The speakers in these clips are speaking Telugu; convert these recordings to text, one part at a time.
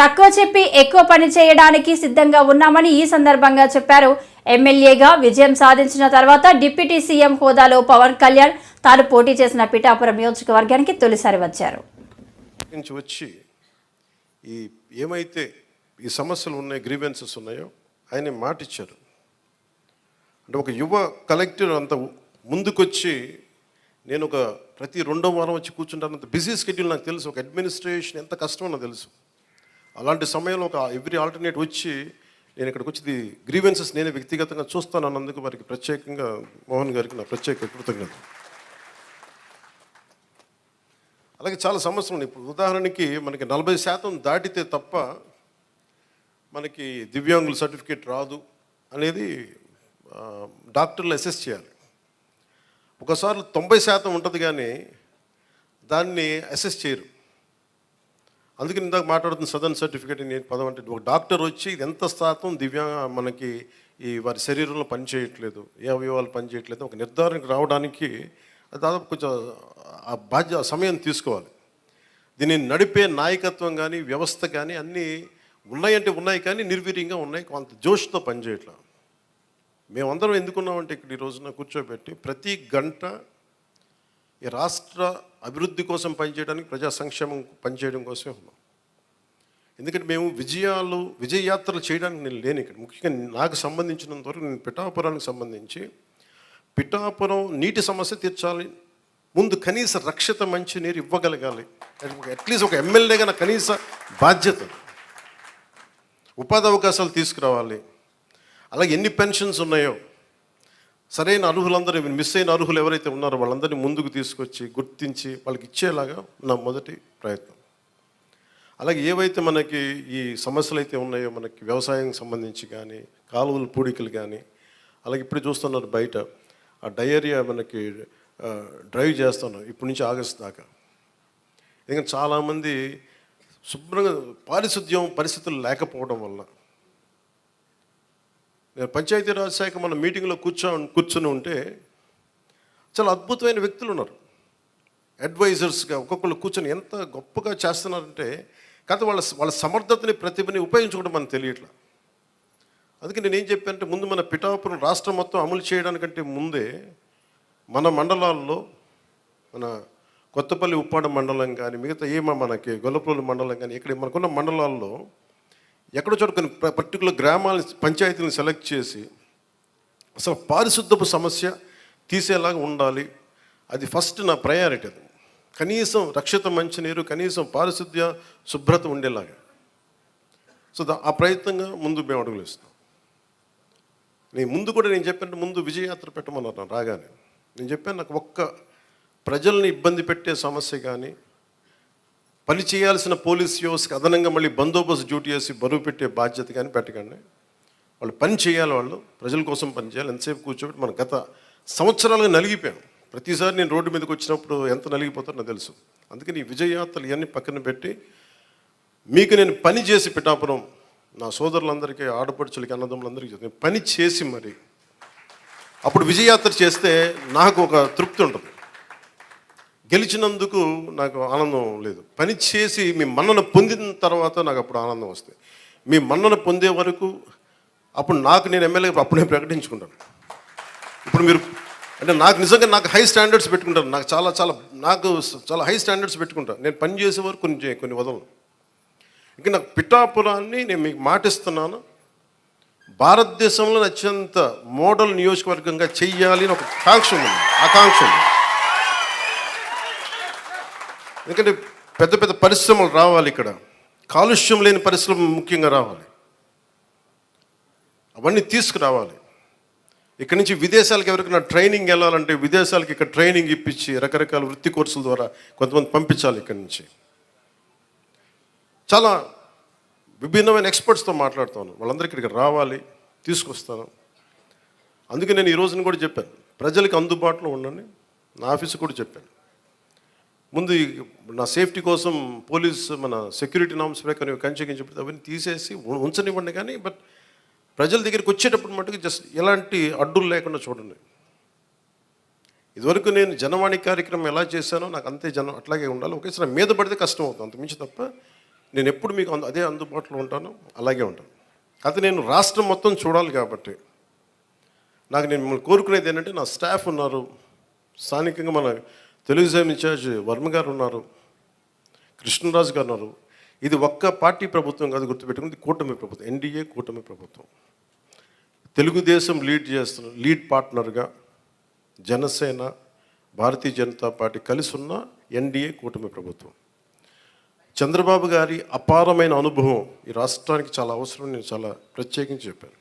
తక్కువ చెప్పి ఎక్కువ పని చేయడానికి సిద్ధంగా ఉన్నామని ఈ సందర్భంగా చెప్పారు. ఎమ్మెల్యేగా విజయం సాధించిన తర్వాత డిప్యూటీ సీఎం హోదాలో పవన్ కళ్యాణ్ తాను పోటీ చేసిన పిఠాపురం నియోజకవర్గానికి తొలిసారి వచ్చారు. నుంచి వచ్చి ఈ ఏమైతే ఈ సమస్యలు ఉన్నాయి గ్రీవెన్సెస్ ఉన్నాయో ఆయన మాట ఇచ్చారు అంటే ఒక యువ కలెక్టర్ అంత ముందుకొచ్చి నేను ఒక ప్రతి రెండో వారం వచ్చి కూర్చుంటానంత బిజీ స్కెడ్యూల్ నాకు తెలుసు. ఒక అడ్మినిస్ట్రేషన్ ఎంత కష్టమో నాకు తెలుసు. అలాంటి సమయంలో ఒక ఎవ్రీ ఆల్టర్నేట్ వచ్చి నేను ఇక్కడికి వచ్చి గ్రీవెన్సెస్ నేనే వ్యక్తిగతంగా చూస్తాను అన్నందుకు వారికి ప్రత్యేకంగా మోహన్ గారికి నా ప్రత్యేక కృతజ్ఞత. అలాగే చాలా సమస్యలు ఉన్నాయి ఇప్పుడు ఉదాహరణకి మనకి నలభై శాతం దాటితే తప్ప మనకి దివ్యాంగుల సర్టిఫికేట్ రాదు అనేది డాక్టర్లు అసెస్ చేయాలి. ఒకసారి తొంభై శాతం ఉంటుంది కానీ దాన్ని అసెస్ చేయరు. అందుకని ఇందాక మాట్లాడుతున్న సదన్ సర్టిఫికేట్ నేను పదం అంటే ఒక డాక్టర్ వచ్చి ఇది ఎంత శాతం దివ్యాంగ మనకి ఈ వారి శరీరంలో పనిచేయట్లేదు ఏ అవయవాలు పనిచేయట్లేదు ఒక నిర్ధారణకు రావడానికి దాదాపు కొంచెం ఆ బాధ్య సమయం తీసుకోవాలి. దీన్ని నడిపే నాయకత్వం కానీ వ్యవస్థ కానీ అన్నీ ఉన్నాయంటే ఉన్నాయి కానీ నిర్వీర్యంగా ఉన్నాయి. కొంత జోష్తో పనిచేయట్లా మేమందరం ఎందుకున్నామంటే ఇక్కడ ఈ రోజున కూర్చోబెట్టి ప్రతి గంట ఈ రాష్ట్ర అభివృద్ధి కోసం పనిచేయడానికి ప్రజా సంక్షేమం పనిచేయడం కోసమే ఉన్నాం. ఎందుకంటే మేము విజయాలు విజయయాత్రలు చేయడానికి నేను లేను ఇక్కడ. ముఖ్యంగా నాకు సంబంధించినంత వరకు నేను పిఠాపురానికి సంబంధించి పిఠాపురం నీటి సమస్య తీర్చాలి ముందు కనీస రక్షిత మంచి నీరు ఇవ్వగలగాలి అట్లీస్ట్ ఒక ఎమ్మెల్యేగా నా కనీస బాధ్యత. ఉపాధి అవకాశాలు తీసుకురావాలి. అలాగే ఎన్ని పెన్షన్స్ ఉన్నాయో సరైన అర్హులందరూ మిస్ అయిన అర్హులు ఎవరైతే ఉన్నారో వాళ్ళందరినీ ముందుకు తీసుకొచ్చి గుర్తించి వాళ్ళకి ఇచ్చేలాగా నా మొదటి ప్రయత్నం. అలాగే ఏవైతే మనకి ఈ సమస్యలు అయితే ఉన్నాయో మనకి వ్యవసాయం సంబంధించి కానీ కాలువలు పూడికలు కానీ అలాగే ఇప్పుడు చూస్తున్నారు బయట ఆ డయేరియా మనకి డ్రైవ్ చేస్తున్నాం. ఇప్పటి నుంచి ఆగస్ట్ దాకా. ఎందుకంటే చాలామంది శుభ్రంగా పారిశుద్ధ్యం పరిస్థితులు లేకపోవడం వల్ల నేను పంచాయతీరాజ్ శాఖ మన మీటింగ్లో కూర్చో కూర్చొని ఉంటే చాలా అద్భుతమైన వ్యక్తులు ఉన్నారు. అడ్వైజర్స్గా ఒక్కొక్కరు కూర్చొని ఎంత గొప్పగా చేస్తున్నారంటే కాకపోతే వాళ్ళ వాళ్ళ సమర్థతని ప్రతిభని ఉపయోగించుకోవడం మనకు తెలియట్లా. అందుకే నేను ఏం చెప్పానంటే ముందు మన పిఠాపురం రాష్ట్రం మొత్తం అమలు చేయడానికంటే ముందే మన మండలాల్లో మన కొత్తపల్లి ఉప్పాడ మండలం కానీ మిగతా ఏమో మనకి గొల్లపల్లి మండలం కానీ ఇక్కడ మనకున్న మండలాల్లో ఎక్కడో చోట కొన్ని పర్టికులర్ గ్రామాల పంచాయతీలను సెలెక్ట్ చేసి అసలు పారిశుద్ధపు సమస్య తీసేలాగా ఉండాలి. అది ఫస్ట్ నా ప్రయారిటీ అది. కనీసం రక్షిత మంచినీరు కనీసం పారిశుద్ధ్య శుభ్రత ఉండేలాగా. సో దా ఆ ప్రయత్నంగా ముందు మేము అడుగులు ఇస్తాం నేను ముందు కూడా నేను చెప్పాను ముందు విజయయాత్ర పెట్టమన్నారు రాగానే. నేను చెప్పాను నాకు ఒక్క ప్రజల్ని ఇబ్బంది పెట్టే సమస్య కానీ పని చేయాల్సిన పోలీస్ వ్యవస్థకి అదనంగా మళ్ళీ బందోబస్తు డ్యూటీ చేసి బరువు పెట్టే బాధ్యత కానీ పెట్టకండి. వాళ్ళు పని చేయాలి వాళ్ళు ప్రజల కోసం పని చేయాలి. ఎంతసేపు కూర్చోబెట్టి మన గత సంవత్సరాలుగా నలిగిపోయాం. ప్రతిసారి నేను రోడ్డు మీదకి వచ్చినప్పుడు ఎంత నలిగిపోతారో నాకు తెలుసు. అందుకని ఈ విజయయాత్రలు ఇవన్నీ పక్కన పెట్టి మీకు నేను పని చేసి పిఠాపురం నా సోదరులందరికీ ఆడపడుచులకి అన్నదమ్ములందరికీ నేను పని చేసి మరి అప్పుడు విజయయాత్ర చేస్తే నాకు ఒక తృప్తి ఉంటుంది. గెలిచినందుకు నాకు ఆనందం లేదు. పని చేసి మీ మన్నన పొందిన తర్వాత నాకు అప్పుడు ఆనందం వస్తుంది. మీ మన్నన పొందే వరకు అప్పుడు నాకు నేను ఎమ్మెల్యే అప్పుడే ప్రకటించుకుంటాను. ఇప్పుడు మీరు అంటే నాకు నిజంగా నాకు హై స్టాండర్డ్స్ పెట్టుకుంటాను నాకు చాలా చాలా నాకు చాలా హై స్టాండర్డ్స్ పెట్టుకుంటాను నేను పని చేసే వరకు కొన్ని కొన్ని వదలను. ఇంకా నాకు పిఠాపురాన్ని నేను మీకు మాటిస్తున్నాను. భారతదేశంలో అత్యంత మోడల్ నియోజకవర్గంగా చెయ్యాలి అని ఒక కాంక్ష ఉంది. ఆకాంక్ష ఉంది. ఎందుకంటే పెద్ద పెద్ద పరిశ్రమలు రావాలి ఇక్కడ. కాలుష్యం లేని పరిశ్రమ ముఖ్యంగా రావాలి. అవన్నీ తీసుకురావాలి. ఇక్కడ నుంచి విదేశాలకు ఎవరికైనా ట్రైనింగ్ వెళ్ళాలంటే విదేశాలకు ఇక్కడ ట్రైనింగ్ ఇప్పించి రకరకాల వృత్తి కోర్సుల ద్వారా కొంతమంది పంపించాలి ఇక్కడి నుంచి. చాలా విభిన్నమైన ఎక్స్పర్ట్స్తో మాట్లాడుతాను. వాళ్ళందరికీ ఇక్కడికి రావాలి తీసుకొస్తాను. అందుకే నేను ఈ రోజున కూడా చెప్పాను. ప్రజలకు అందుబాటులో ఉండండి. నా ఆఫీసు కూడా చెప్పాను. ముందు నా సేఫ్టీ కోసం పోలీస్ మన సెక్యూరిటీ నామ్స్ ప్రకారం కంచెకించి అవన్నీ తీసేసి ఉంచనివ్వండి కానీ బట్ ప్రజల దగ్గరికి వచ్చేటప్పుడు మటుకు జస్ట్ ఎలాంటి అడ్డులు లేకుండా చూడండి. ఇదివరకు నేను జనవాణి కార్యక్రమం ఎలా చేశానో నాకు అంతే జనం అట్లాగే ఉండాలి. ఒకేసారి మీద పడితే కష్టం అవుతుంది. అంతమించి తప్ప నేను ఎప్పుడు మీకు అదే అందుబాటులో ఉంటాను అలాగే ఉంటాను. కాకపోతే నేను రాష్ట్రం మొత్తం చూడాలి కాబట్టి నాకు నేను మిమ్మల్ని కోరుకునేది ఏంటంటే నా స్టాఫ్ ఉన్నారు. స్థానికంగా మన తెలుగుదేశం ఇన్ఛార్జ్ వర్మ గారు ఉన్నారు కృష్ణరాజు గారు ఉన్నారు. ఇది ఒక్క పార్టీ ప్రభుత్వం కాదు గుర్తుపెట్టుకుంది కూటమి ప్రభుత్వం ఎన్డీఏ కూటమి ప్రభుత్వం. తెలుగుదేశం లీడ్ చేస్తున్న లీడ్ పార్ట్నర్గా జనసేన భారతీయ జనతా పార్టీ కలిసి ఉన్న ఎన్డీఏ కూటమి ప్రభుత్వం. చంద్రబాబు గారి అపారమైన అనుభవం ఈ రాష్ట్రానికి చాలా అవసరం నేను చాలా ప్రత్యేకించి చెప్పాను.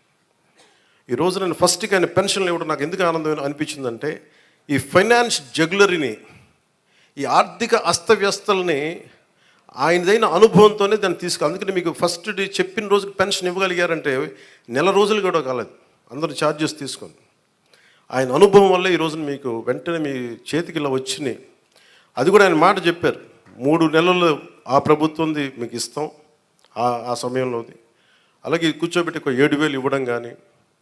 ఈరోజు నేను ఫస్ట్కి ఆయన పెన్షన్లు ఇవ్వడం నాకు ఎందుకు ఆనందం అనిపించిందంటే ఈ ఫైనాన్స్ జగ్యులరీని ఈ ఆర్థిక అస్తవ్యస్తల్ని ఆయనదైన అనుభవంతోనే దాన్ని తీసుకు అందుకని మీకు ఫస్ట్ డే చెప్పిన రోజుకి పెన్షన్ ఇవ్వగలిగారంటే నెల రోజులు కూడా కాలేదు. అందరూ ఛార్జెస్ తీసుకొని. ఆయన అనుభవం వల్ల ఈ రోజున మీకు వెంటనే మీ చేతికి ఇలా వచ్చినాయి. అది కూడా ఆయన మాట చెప్పారు. మూడు నెలలు ఆ ప్రభుత్వంది మీకు ఇస్తాం. ఆ ఆ సమయంలోది అలాగే కూర్చోబెట్టి ఒక ఏడు వేలు ఇవ్వడం కానీ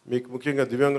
మీకు ముఖ్యంగా దివ్యాంగులు